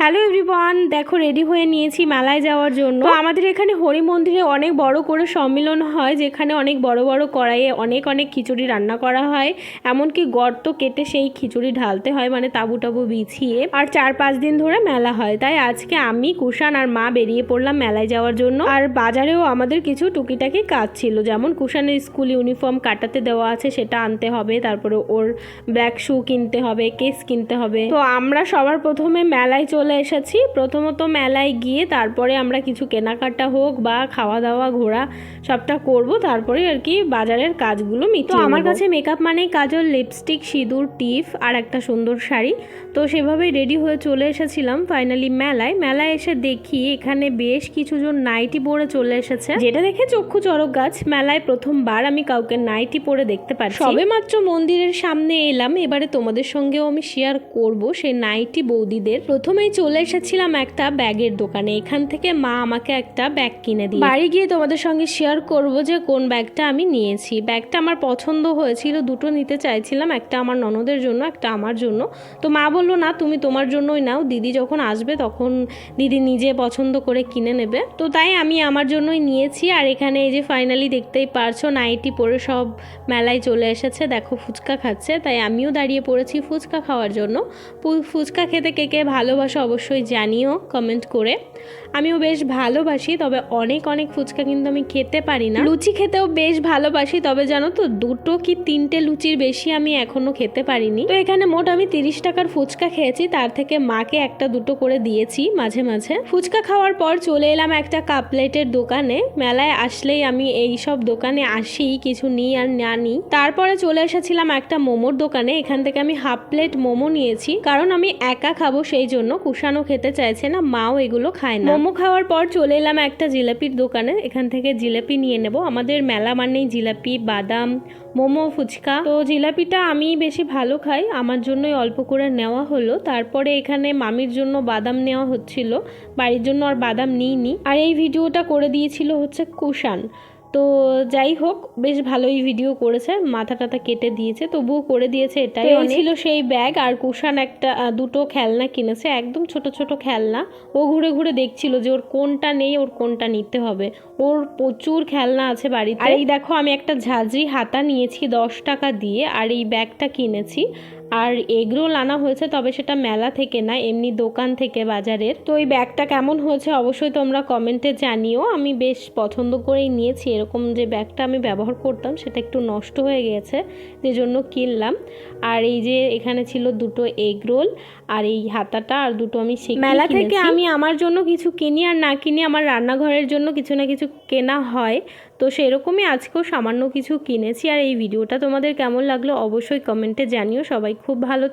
Hello everyone দেখো ready হয়ে নিয়েছি মেলায় যাওয়ার জন্য। আমাদের এখানে হরি মন্দিরে অনেক বড় করে সম্মিলন হয়, যেখানে অনেক বড় বড় কড়াইয়ে অনেক অনেক খিচুড়ি রান্না করা হয়। এমনকি গর্ত কেটে সেই খিচুড়ি ঢালতে হয় মানে তাবু টাবু বিছিয়ে। আর চার পাঁচ দিন ধরে মেলা হয়। তাই আজকে আমি, কুষাণ আর মা বেরিয়ে পড়লাম মেলায় যাওয়ার জন্য। আর বাজারেও আমাদের কিছু টুকিটাকি কাজ ছিল, যেমন কুষাণের স্কুল ইউনিফর্ম কাটাতে দেওয়া আছে, সেটা আনতে হবে। তারপরে ওর ব্ল্যাক শু কিনতে হবে কেস কিনতে হবে। তো আমরা সবার প্রথমে মেলায় চলে এসেছি। প্রথমত মেলায় গিয়ে তারপরে আমরা কিছু কেনাকাটা হোক বা খাওয়া দাওয়া ঘোরা সবটা করব। তারপরে আর কি বাজারের কাজগুলো মিটো আমার কাছে মেকআপ মানেই কাজল লিপস্টিক সিঁদুর টিপ আর একটা সুন্দর শাড়ি। তো সেভাবেই রেডি হয়ে চলে এসেছিলাম ফাইনালি মেলায়। মেলায় এসে দেখি এখানে বেশ কিছুজন নাইটি পরে চলে এসেছে। যেটা দেখে চক্ষু চরক গাছ। মেলায় প্রথমবার আমি কাউকে নাইটি পরে দেখতে পাচ্ছি। সবে মাত্র মন্দিরের সামনে এলাম। এবারে তোমাদের সঙ্গেও আমি শেয়ার করব সেই নাইটি বৌদিদের। প্রথমেই চলে এসেছিলাম একটা ব্যাগের দোকানে। এখান থেকে মা আমাকে একটা ব্যাগ কিনে দিয়ে বাড়ি গিয়ে তোমাদের সঙ্গে শেয়ার করব যে কোন ব্যাগটা আমি নিয়েছি। ব্যাগটা আমার পছন্দ হয়েছিল, দুটো নিতে চাইছিলাম, একটা আমার ননদের জন্য, একটা আমার জন্য। তো মা বলল, না, তুমি তোমার জন্যই নাও। দিদি যখন আসবে তখন দিদি নিজে পছন্দ করে কিনে নেবে। তো তাই আমি আমার জন্যই নিয়েছি। আর এখানে এই যে ফাইনালি দেখতেই পারছ, নাইটি পরে সব মেলায় চলে এসেছে। দেখো ফুচকা খাচ্ছে। তাই আমিও দাঁড়িয়ে পড়েছি ফুচকা খাওয়ার জন্য। ফুচকা খেতে কে কে ভালোবাসো অবশ্যই জানিও কমেন্ট করে। আমিও বেশ ভালোবাসি, তবে অনেক অনেক ফুচকা কিন্তু আমি খেতে পারি না। লুচি খেতেও বেশ ভালোবাসি, তবে জানো তো, দুটো কি তিনটে লুচির বেশি আমি এখনও খেতে পারিনি। তো এখানে মোট আমি তিরিশ টাকার ফুচকা খেয়েছি, তার থেকে মাকে একটা দুটো করে দিয়েছি মাঝে মাঝে। ফুচকা খাওয়ার পর চলে এলাম একটা কাপলেটের দোকানে। মেলায় আসলেই আমি এই সব দোকানে আসি, কিছু নিই আর না নিই। তারপরে চলে এসেছিলাম একটা মোমোর দোকানে, এখান থেকে আমি হাফ প্লেট মোমো নিয়েছি। কারণ আমি একা খাব সেই জন্য কুষানো খেতে চাইছে না, মাও এগুলো খায় না। মোমো খাওয়ার পর চলে এলাম একটা জিলাপির দোকানে, এখান থেকে জিলাপি নিয়ে নেব। আমাদের মেলা মানেই জিলাপি, বাদাম, মোমো, ফুচকা। তো জিলাপিটা আমি বেশি ভালো খাই, আমার জন্যই অল্প করে নেওয়া হলো। তারপরে এখানে মামির জন্য বাদাম নেওয়া হচ্ছিল, বাড়ির জন্য আর বাদাম নিইনি। আর এই ভিডিওটা করে দিয়েছিল হচ্ছে কুষাণ। তো যাই হোক বেশ ভালোই ভিডিও করেছে মাথা টাথা কেটে দিয়েছে তবুও করে দিয়েছে এটাই ছিল সেই ব্যাগ আর কুষাণ একটা দুটো খেলনা কিনেছে একদম ছোট ছোট খেলনা। ও ঘুরে ঘুরে দেখছিল যে ওর কোনটা নেই ওর কোনটা নিতে হবে। ওর প্রচুর খেলনা আছে বাড়িতে। আর এই দেখো আমি একটা ঝাঁঝরি হাতা নিয়েছি দশ টাকা দিয়ে আর এই ব্যাগটা কিনেছি। আর এগরোল আনা হয়েছে তবে সেটা মেলা থেকে না এমনি দোকান থেকে বাজারের। তো এই ব্যাগটা কেমন হয়েছে অবশ্যই তোমরা কমেন্টে জানিও। আমি বেশ পছন্দ করেই নিয়েছি এরকম যে ব্যাগটা আমি ব্যবহার করতাম সেটা একটু নষ্ট হয়ে গেছে যে জন্য কিনলাম। আর এই যে এখানে ছিল দুটো এগ রোল আর এই হাতাটা আর দুটো আমি মেলা থেকে আমি আমার জন্য কিছু কিনি আর না কিনি আমার রান্নাঘরের জন্য কিছু না কিছু কেনা হয়। তো সেরকমই আজকেও সামান্য কিছু কিনেছি। আর এই ভিডিওটা তোমাদের কেমন লাগল অবশ্যই কমেন্টে জানিও। সবাই খুব ভালো